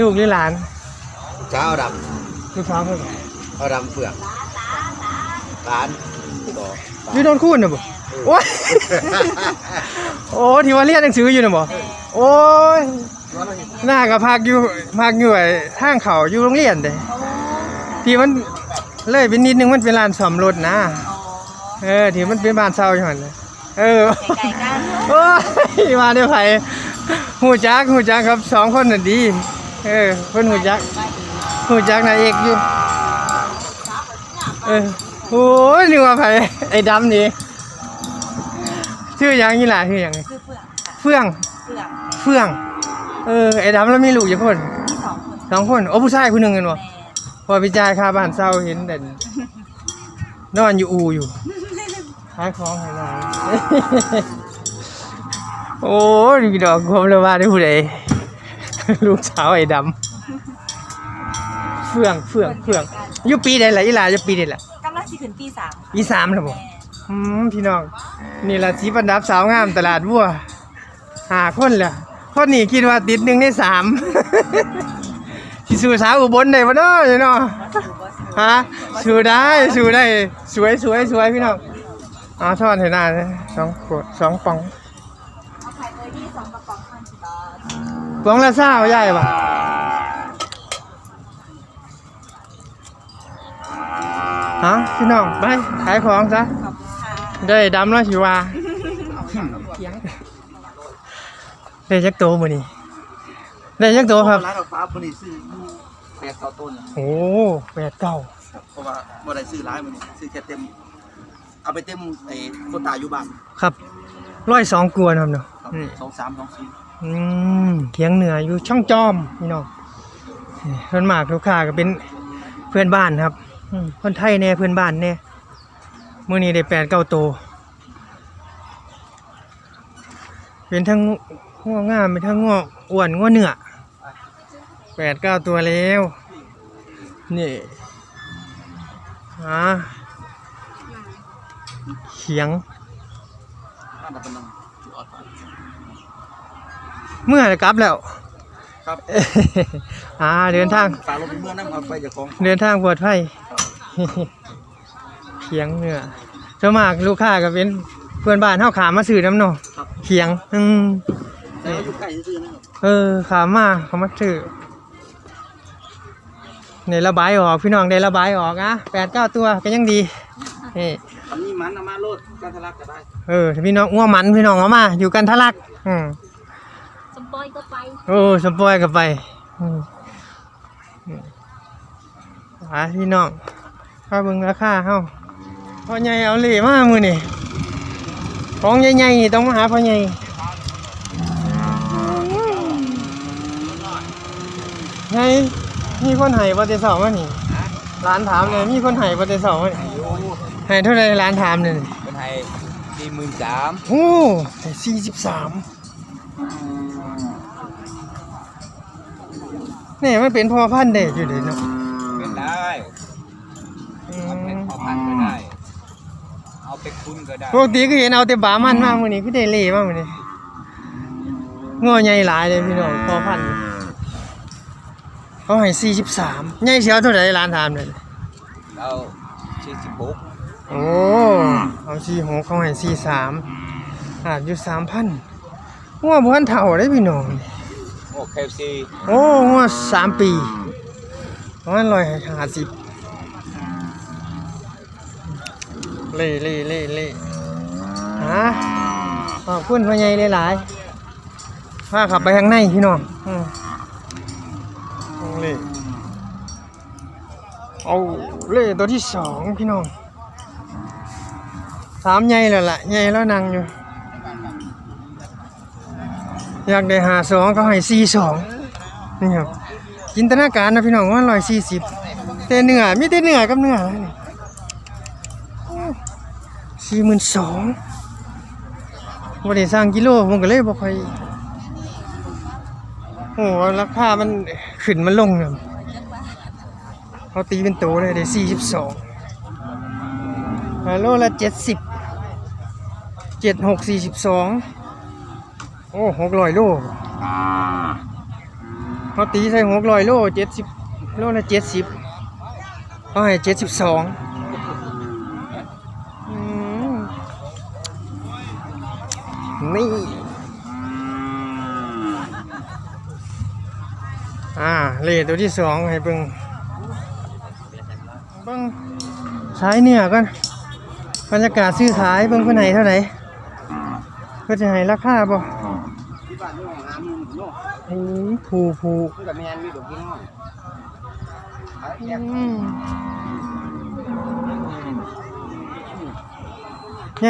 ลูกหรือหลานเช้าดลูกสาวเพิ่นำเอาดำเฟืองร้านต่ออยู่โดนคูนน่ะบ่โอ้ยโอ้ที่ว่าเรียนหนังสืออยู่น่ะบ่โอ้ยหน้าก็พักอยู่พักอยู่ไอ้ทางเขาอยู่โรงเรียนเด้ที่มันเลยเป็นนิดนึงมันเป็นลานซ่อมรถนะ เออที่มันเป็นบ้านเช่าอยู่หั่นน่ะเออ ไก่กันโอ้ยมาเดี๋ยวไผ หูจักหูจักครับสองคนน่ะดี เออเพิ่นหูจักหูจักนายเอกอยู่เออโอ้ยนึกว่าไผไอ้ดำนี่ชื่อหยังนี่ล่ะชื่อหยังคือเฟื่องค่ะเฟื่องเฟื่องเฟื่อง เออไอ้ดำแล้วมีลูกกี่คนที่สองคนสองคนโอ้ผู้ชายผู้หนึงกันบ่แม่พอไปจ่ายค่าบ้านเช่าเห็นแต่นอนอยู่อูอยู่ขายของให้นอน โอ้ยดอกความเลยว่าได้ผู้ใดลูกสาวไอ้ดำเฟื่องเฟื่องเฟื่องอยู่ปีใดล่ะอีหลาจะปีใดล่ะกำลังสิขึ้นปีสามค่ะปีสามแล้วบ่แม่อืมพี่น้องนี่ล่ะสีประดับสาวงามตลาดวัวหาคนแหละคนนี้คิดว่าติดหนึ่งในสามสิสู่สาวอุบลได้บ่เนาะเนาะถือว่าสิฮะสู้ได้สู้ได้ สวยสวยสวยพี่น้องเอาทอดให้ได้เลยสองขวดสองปอง ทปองละเศร้าใหญ่ปะฮะพี่น้องไปขายของซะขอบคุณค่ะได้ดำแล้วสิว่าได้จักโตมื้อนี้ได้จักโตครับร้านดอกฟ้าคนนี้ซื้ออยู่แปดเก้าต้นโอ้แปดเก้าครับเพราะว่าบ่ได้ซื้อร้ายมันนี่ซื้อแค่เต็ม เอาไปเต็มไอ้โควตาอยู่บ้านครับร้อยสองกวนครับเนาะครับอืมสองสามสองสี่ อืมเคียงเหนืออยู่ช่องจอมพี่น้องนี่เพื่อนมากลูกค้าก็เป็นเพื่อนบ้านครับคนไทยแน่เพื่อนบ้านแน่มื่อนี้ได้แปดเก้าโตวเป็นทั้งหัวงามเป็นทั้งหัวอ้วนหัวเหนือแปดเก้าตัวแล้วนี่อ่าเขียง บ้านดับเป็นนังจุดออดไป เมื่อไหร่กลับแล้วครับ อ่าเดินทางฝากลงเมืองนั่งเอาไปจากของเดินทางปลอดภัยเขียงเนื้อส่วนมากลูกค้าก็เป็นเพื่อนบ้านเฮาขามมาซื้อน้ำเนาะครับเขียงอืมแต่ว่าอยู่ใกล้ซื่อๆนะครับเออขามมาเขามาซื้อในระบายออกพี่น้องได้ระบายออกอะแปดเก้าตัวก็ยังดีนี่อันนี้มันเอามาโลดการทะลักก็ได้ เออพี่น้องอ้วมันพี่น้องเอามา อยู่กันทะลัก อืมส ปอยก็ไป โอ้สปอยก็ไปอ่าพี่น้องข้าเบึงราคาเฮาพ่อใหญ่เอาเหล่มามื้อนี่ของใหญ่ๆนี่ต้องมาหาพ่อใหญ่ไงมีคนให้บ่ได้สอบมานี่ร้านถามเลยมีคนให้บ่ได้สอบมานี่ให้เท่าไรร้านถามเลยเป็นไทยสี่หมื่นสามโอ้สี่สิบสาม นี่มันเป็นพ่อพันธุ์เด็กอยู่เลยเนาะเป็นได้อืเอาเป็นมพอพันก็ได้ เอาไปคุ้นก็ได้ปกติก็เห็นเอาแต่บามันมากมื้อนี้คือได้เล่มากมื้อนี้ง้อใหญ่หลายเลยพี่น้องพ่อพันธุ์เขาให้สี่สิบสามใหญ่เสียวเท่าไหร่ร้านถามเลยเราสี่สิบหกโอ้เอาสี่หกเขาให้สี่สามอาจอยู่สามพันง้อบ้านเท่าได้พี่น้องโอ้เคฟซีโอ้งวสามปีประมาณร้อยห้าสิบเล่เล่เล่เล่ฮะขอบคุณพ่อใหญ่หลายๆพาขับไปข้างในพี่น้องเล่เอาเล่ตัวที่สองพี่น้องสามใหญ่แล้วล่ะใหญ่แล้วนั่งอยู่ อยากได้หาสองก็ให้สี่สองนี่ครับจินตนาการนะพี่น้องว่าร้อยสี่สิบแต่เนื้อไมีแต่เนื้อกับเนื้อนี่สี่หมื่นสองวันนี้สร้างกิโลผมก็เลยบอกใครโอ้โหราคามันขึ้นมันลงเนี่ยเขาตีเป็นตัวเลยได้สี่สิบสองโลละเจ็ดสิบเจ็ดหกสี่สิบสอง โอ้หกร้อยโลหเขาตีใส่หกร้อยโลเจ็ดสิบโลละเจ็ดสิบเขาให้เจ็ดสิบสองนี่ อ่าเลทตัวที่สองให้เบิ่งเบิ่งสายเนี่ยกันบรรยากาศซื้อขายเบิ่งเพิ่นให้เท่าไหร่เพิ่นจะให้ราคาบ่ ที่บ้านนี่ของหาหมื่นโล โอ้ยผูผูมันก็แม่นมีดอกพี่น้องอืมไง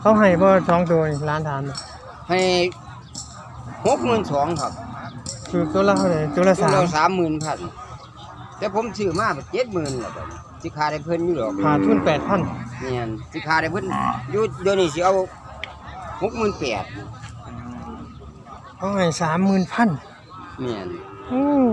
เขาให้บ่สองตัวนี่ร้านทานน่ะให้หกหมื่นสองครับคือตัวละเท่าไหร่ตัวละตัวสามเราสามหมื่นพันแต่ผมซื้อมาเจ็ดหมื่นแล้วบัดนี้สิขาได้เพิ่นอยู่หรอกขาดทุนแปดพันเนี่ยสิขาได้เพิ่นอยู่เดี๋ยวนี้สิเอาหกหมื่นแปด เขาให้สามหมื่นพันเนี่ยอือ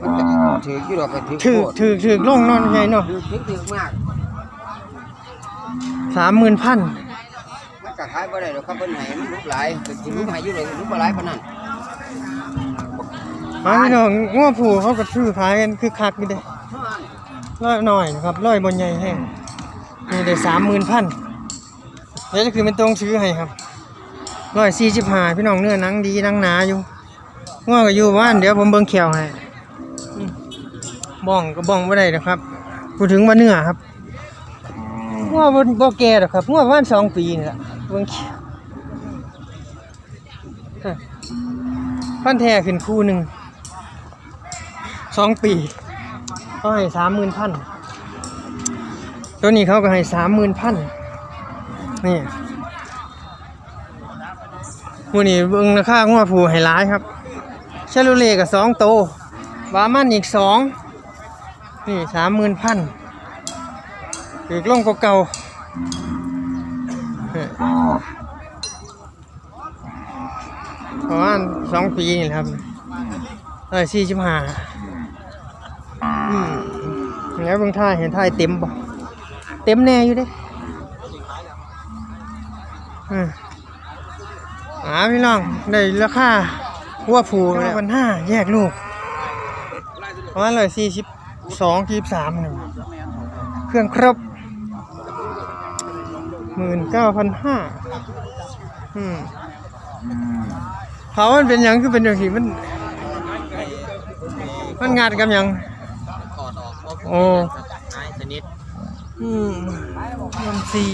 มันก็ถืออยู่หรอกก็ถือถือโคตรถือถือลงเนอนไงเนาะถือถือถือมาก สามหมื่นพันมันก็ขายบ่ได้หรอกครับเพิ่นให้มันลุกหลายก็สิลุกให้อยู่เลยลุกบ่หลายปานนั้นมาพี่น้องง้อผูเขาก็ซื้อขายกันคือคักอยู่เด้ร้อยหน่อยนะครับร้อยบนใหญ่แห้งนี่ได้สามหมื่นพันเดี๋ยวจะคือเป็นตรงซื้อให้ครับ ร้อยสี่สิบห้าพี่น้องเนื้อนังดีนังหนาอยู่ง้อก็อยู่บ้านเดี๋ยวผมเบิ่งเขียวให้บ้องก็บ้องไม่ได้นะครับพูดถึงว่าเนื้อครับง้อบ่บ่แก่หรอกครับง้อประมาณสองปีนี่แหละเบิ่งเขียวพันแท้ขึ้นคู่หนึ่งสองปีเขาให้สามหมื่นพันตัวนี้เขาก็ให้สามหมื่นพันนี่ มูนี่เบิ่งราคางัวผูให้ร้ายครับชาลูเล่กับสองโตบามันอีกสองนี่สามหมื่นพันอีกลงกว่าเก่านี่ประมาณสองปีนี่ครับร้อสี่สิบห้าอืมแล้วเบางท่าเห็นท่ายเต็มบ่เต็มแน่อยู่ด้อืม อ่าพี่น้องได้ราคาวัวผูแล้วพันห้าแยกลูกประมาณร้อยสี่สิบสองยี่สามหนึ่งเครื่องครบหมื่นเก้าพันห้าอืมเขามันเป็นหยังคือเป็นอย่างที่มัน มันงานกับหยังถอดออกโอ้นายสนิทอืมมันสี่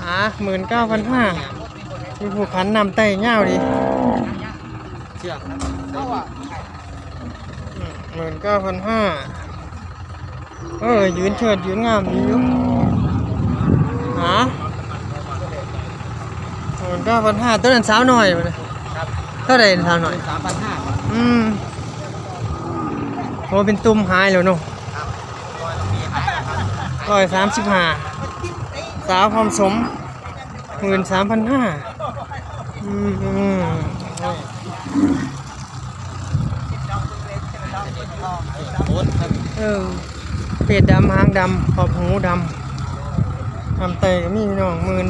หาหมื่นเก้าพันห้า มีผูกขันนำไต้เง่าวดิเชือกหมื่นเก้าพันห้าเออยืนเฉิดยืนงามดีอยู่หาหมื่นเก้าพันห้าตัวนั้นสาวหน่อยมาเลยเท่าไหร่สาวหน่อยสามพันห้าอืมโอ้เป็นตุ่มหายแล้วเนาะร้อยสามสิบห้าสาวความสมหมื่นสามพันห้าอืมอืม เออเป็ดดำหางดำขอบหูดำทำเตยก็มีพี่น้องหมื่น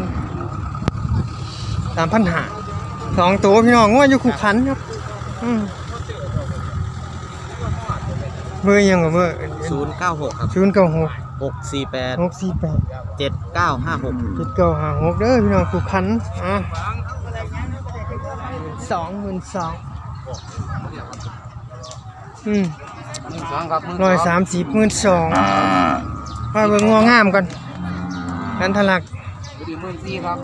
สามพันห้าสองตัวพี่น้องว่าอยู่ขู่ขันครับอืมเบอร์ยังกับเบอร์ศูนย์เก้าหกครับศูนย์เก้าหกหกสี่แปดหกสี่แปดเจ็ดเก้าห้าหกเจ็ดเก้าห้าหกเด้อพี่น้องขู่ขันอะ สองหมื่นสองอืมหนึ่งสองครับร้อยสามสิบหมื่นสองว่าเบิ่งงองามก่อนกันทะลักดีหมื่นสี่ครับ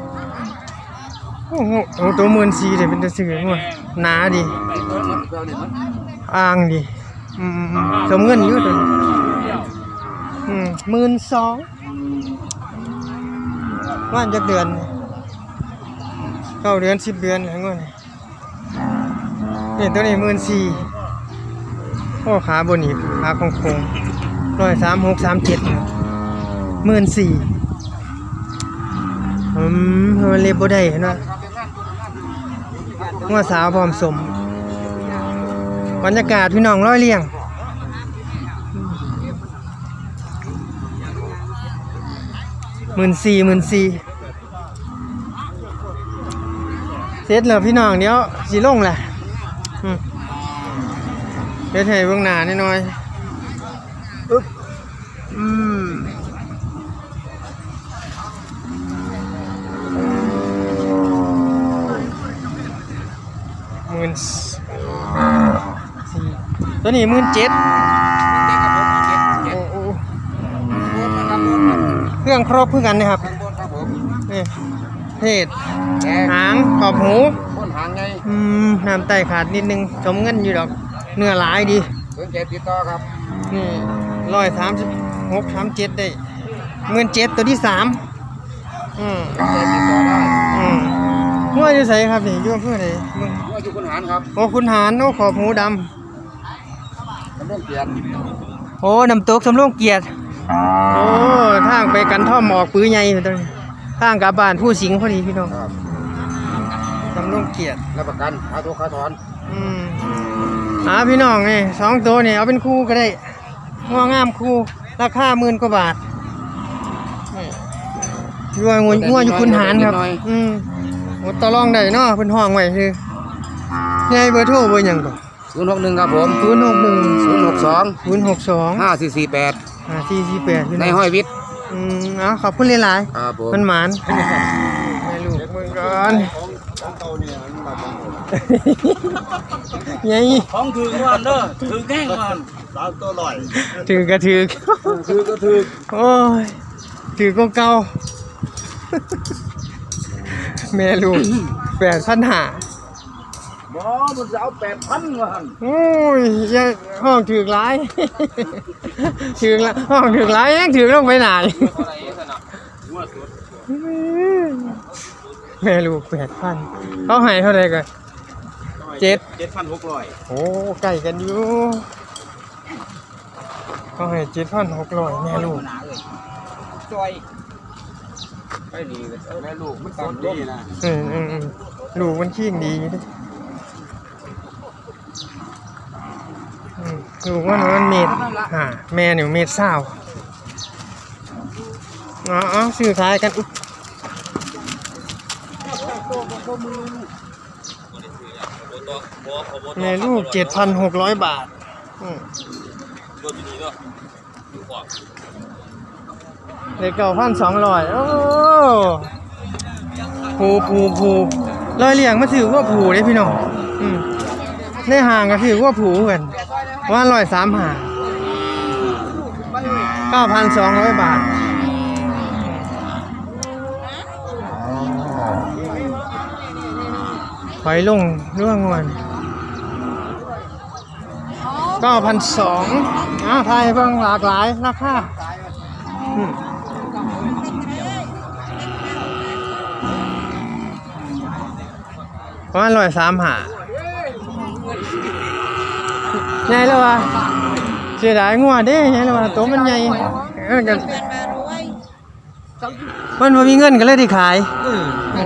โอ้โหโอ้ตัวหมื่นสี่เดี๋ยวเป็นตัวสื่อมั้งหนาดิไอ้เพิ่มมันเพิ่มเนี่ยมันอ่างดิอืมอืมอืมสมเงินอยู่ตัวนี้อืมหมื่นสองว่านจักเดือนเก้าเดือนสิบเดือนอะไรเงี้ย นี่ตัวนี้หมื่นสี่โอ้ขาบนอีกขาโคงร้อยสามหกสามเจ็ดหมื่นสี่อืมมันเล็บบ่ได้เห็นไหมว่าสาวพร้อมสมบรรยากาศพี่น้องร้อยเรียงหมื่นสี่หมื่นสี่เสร็จแล้วพี่น้องเดี๋ยวสีลงแหละ ฮ็ดให้เบื้องหน้านิดหน่อยอึ๊บอืมหมื่นสี่ตัวนี้หมื่นเจ็ดโอ้โอ้เครื่องครบเพื่อกันนะครับนี่เพศหางขอบหูคนหางไงอืมน้ำไตขาดนิดนึงสมเงินอยู่ดอก เนื้อหลายดีสนใจติดต่อครับนี่ร้อยสามสิบหกสามเจ็ดได้เงินเจ็ดตัวที่สามอืมสนใจติดต่อได้อืมหัวอยู่ใส่ครับนี่อยู่อำเพื่อไหนมึงว่าอยู่คนหางครับโอ้คุณหารโอ้ขอบหูดตำรวจเปลี่ยนำโอ้น้ำตกสำโรงเกียรติโอ้ทางไปกันท่อมออกปื้อใหญ่อยู่ตรงนี้ทางกลับบ้านผู้สิงห์พอดีพี่น้องครับสำโรงเกียรติรับประกันค่าตัวค่าถอน อืม หาพี่น้องนี่สองตัวนี่เอาเป็นคู่ก็ได้งัวงามคู่ราคาหมื่นกว่าบาทนี่ยัวงัวงัวอยู่คุณหารครับ อืมหมดต่อรองได้เนาะเพิ่นห้องไว้คือใหญ่เบอร์โทรเบอร์หยังก่อนศูนย์หกหนึ่งครับผมศูนย์หกหนึ่งศูนย์หกสองศูนย์หกสองห้าสี่สี่แปดห้าสี่สี่แปดในห้อยวิทย์อืมเอาขอบคุณหลายครับผมๆมันหมานแม่ลูกมึงก่อน ยัยของถือวันเด้อถือแง่งวันสามตัวลอยถือกระถือถือก็ถือโอ้ยถือก็เก่าแม่ลูกแปดพันหาบ่มันจะเอาแปดพันวันโอ้ยอย่าห้องถือกหลายถือกละห้องถือกหลายยังถือลงไปไหนแม่ลูกแปดพันเขาให้เท่าไหร่กัน เจ็ดเจ็ดพันหกร้อยโอ้ใกล้กันอยู่เขาให้เจ็ดพันหกร้อยแม่ลูกจอยไปดีเลยแม่ลูกมันตามดีนะอืมอืมอืมลูกมันขี้งดีอยู่ดิอืมลูกมันมันเมตรห่าแม่เนี่ยเมตรเศร้าเอ๋อาซื้อขายกันอุ๊ ยแม่ลูกเจ็ดพันหกร้อยบาทอืมเด็กเก่าพันสองร้อยโอ้ผูผูผูรอยเลี่ยงมาถือว่าผูเด้พี่น้องอืมในห่างก็ถือว่าผูกันว่าร้อยสามหาเก้าพันสองร้อยบาทถอยลงเรื่องเงิน เก้าพันสองอ่าไทยเบิ่งหลากหลายราคาอืมประมาณร้อยสามหาใหญ่แล้ววะเสียดายงัวเด้ใหญ่แล้ววะตัวมันใหญ่เออกันมันบ่มีเงินก็เลยได้ขายโอ้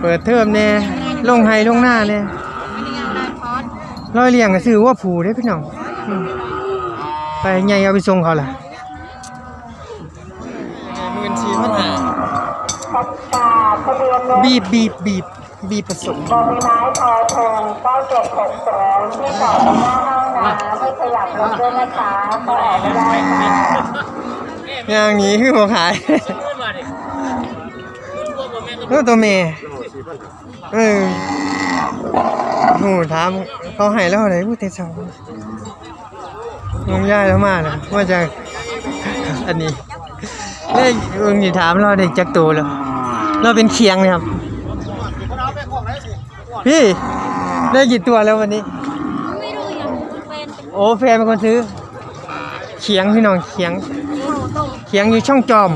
เปิดเทอมแน่ลงไห้ลงหน้าแน่ ร้อยเลี้ยงก็ซื้อว่าผูได้พี่น้องอืมไปใหญ่เอาไปส่งเขาล่ะหมื่นสี่พันห้าบีบบีบบีบบีบผสมบอใบไม้พอทงเก้าเจ็ดหกสองที่จอดหน้าห้องน้ำไม่ขยับรถด้วยนะคะก็ออกไม่ได้ค่ะอย่างนี้คือหัวขาย เออตัวเมย์ เออโหถามเขาให้แล้วอะไรพูดเตเสาลงย่ายแล้วมาแล้วว่าจะอันนี้เล่เอิงนี่ถามเราได้จักตัวแล้วเราเป็นเคียงนะครับ พี่ได้กี่ตัวแล้ววันนี้ ไม่รู้ยังเป็นโอ้แฟนเป็นคนซื้อเขียงพี่น้องเขียงเขียงอยู่ช่องจอม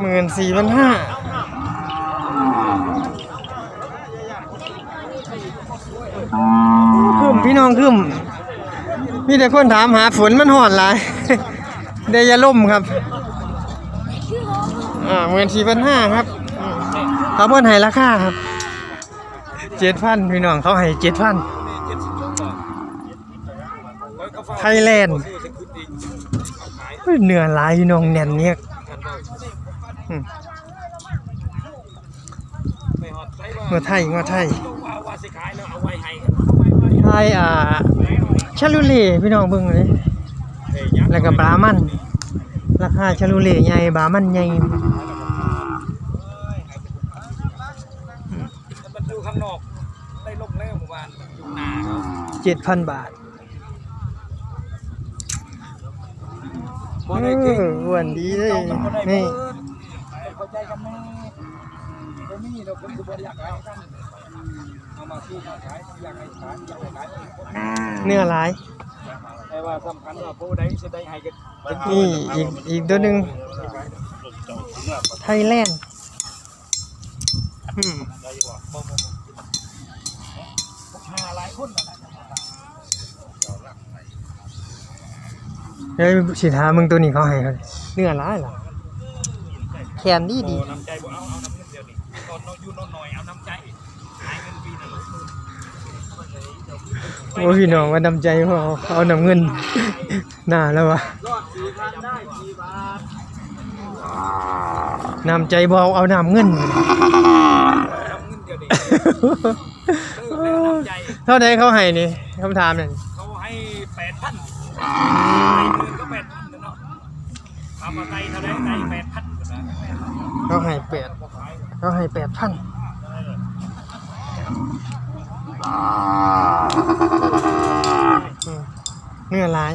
หมื่นสี่พันห้าขึ้นพี่น้องขึ้นมีแต่คนถามหาฝนมันหอดหลายเดยาล่มครับ อ่าหมื่นสี่พันห้าครับอืมเขาเพิ่นให้ราคาครับเจ็ดพันพี่น้องเขาให้เจ็ดพันไทยแลนด์ เนื้อลายพี่น้องแน่นเนี่ยมงัวไทยงัวไทยไทยอ่าชาลูเล่พี่น้องเบิ่งเลยแล้วก็บรามันราคาชาลูเล่ใหญ่บรามันใหญ่มันอยู่ข้างนอกได้ลงแล้วเมื่อวานบาท บ่ได้เก่งเอออ้วนดีเลยจ้ามันบ่ได้นี่เบิดเข้าใจกันไหมบ่มีเราคนสิบ่อยากขายกันเอามาซื้อมาขายอยากให้ขายอยากให้ขายเนื้อหลายแต่ว่าสำคัญว่าผู้ใดสิได้ให้กันเป็นนี่อีกอีกตัวหนึงไทยแลนด์อืมหาหลายคนนั่นแหละ เฮ้ยสิถามมึงตัวนี้เขาให้เขาเนื้อหลายเหรอแขนดีดีน้ำใจบ่เอาเอาน้ำเงินเดียวนี่ตอนเราอยู่นอนหน่อยเอาน้ำใจหายเงินปีหนึงโอ้พี่น้องว่าน้ำใจเขาเอาเอาน้ำเงินหน้าแล้ววะรอดสี่พันได้กี่บาทน้ำใจบเอาเอาน้ำเงินน้ำเงินเดียวนี่เออแล้วน้ำใจเท่าใดเขาให้นี่คำถามนั่น ก็แปดพันเนาะทำอะไรเท่าไรไก่แปดพันนะเขาให้แปดเขาให้แปดพันเนื้อลาย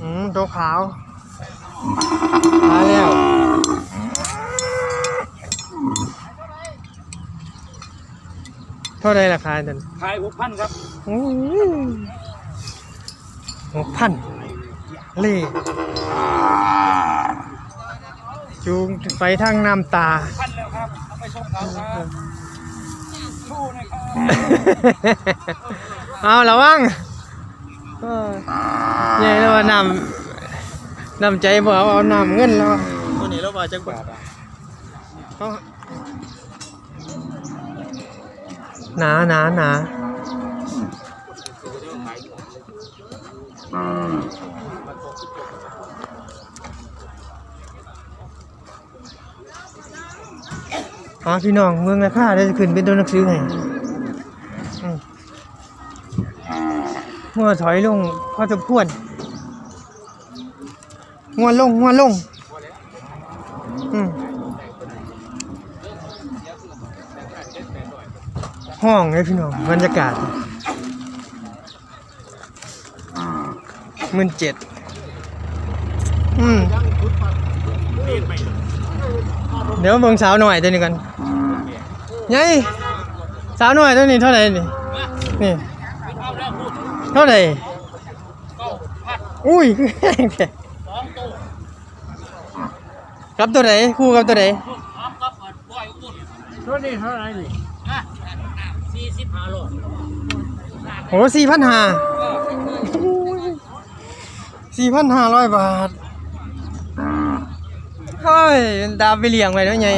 อืมตัวขาวมาแล้วเท่าไรราคาตันขายหกพันครับ หกพันเล่จูงไปทางน้ำตาพันแล้วครับเอาไปส่งเขาครับสู้นะครับเอาระวังเออใหญ่แล้วว่านำนำใจบ่เอาเอานำเงินแล้วอะตัวนี้แล้วว่าจักบาทเขาหนาหนา หนาอ๋อพี่น้องเมืองราคาได้ขึ้นเป็นตัวหนักซื้อให้อืมเมื่อถอยลงพอจะพวนงวนลงงวนลง อืมห้องเลยพี่น้องบรรยากาศ หมื่นเจ็ดอืมเดี๋ยวเบิ่งสาวหน่อยตัวนี้กันยัยสาวหน่อยตัวนี้เท่าไหร่นี่นี่เท่าไหร่อุ้ยแรงแท้ครับตัวไหนคู่กับตัวไหนตัวนี้เท่าไหร่นี่สี่สิบห้าโลโหสี่พันห้า สี่พันห้าร้อยบาทเฮ้ยมันตาไปเลี้ยงไว้แล้วไง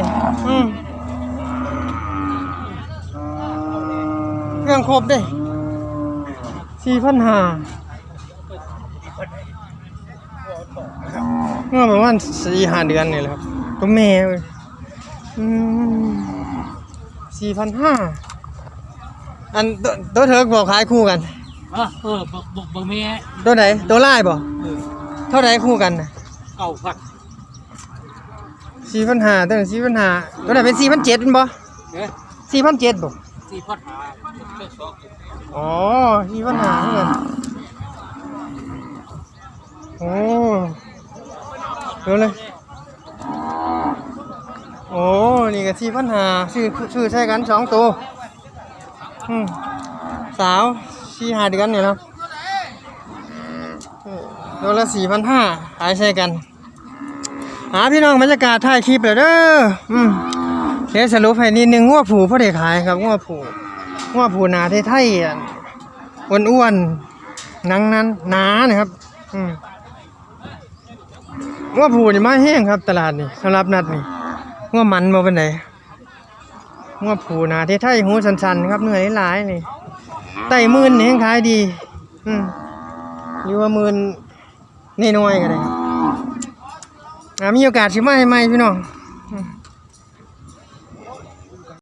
เครื่องครบเด้สี่พันห้าเมื่อประมาณสี่ห้าเดือนนี่แหละครับตัวแม่เว้ยสี่พันห้าอันตัวเถิกบอกขายคู่กัน เออเออบักบักบักเมียตัวไหนตัวไล่บ่เท่าไหร่คู่กันน่ะเก่าพักสี่พันห้าตัวไหนสี่พันห้าตัวไหนเป็นสี่พันเจ็ดเป็นบ่เอ๊ะสี่พันเจ็ดบ่สี่พันหาเจ้าสองอ๋อสี่พันห้าเหมือนกันโอ้เดี๋ยวเลยโอ้นี่ก็สี่พันห้าซื้อซื้อใช้กันสองตัวอืมสาว สี่ห้าเดือนเนี่ยนะเออตัวละสี่พันห้าขายใช้กัน หาพี่น้องบรรยากาศถ่ายคลิปเลยเด้ออืมเดี๋ยวสรุปให้นิดนึงงัวผูพ่อได้ขายครับงัวผูงัวผูหนาไทยๆอะอ้วนๆนังนั้นหนานะครับ อืมงัวผูนี่มาแห้งครับ ตลาดนี่สำหรับนัดนี่งัวมันมาเป็นไหนงัวผูหนาไทยๆหูสันๆครับเหนื่อยหลายๆนี่ ไต่หมื่นนี่ยังขายดี อืมหรือว่าหมื่นน้อยๆก็ได้อ่ามีโอกาสสิมาให้ใหม่พี่น้อง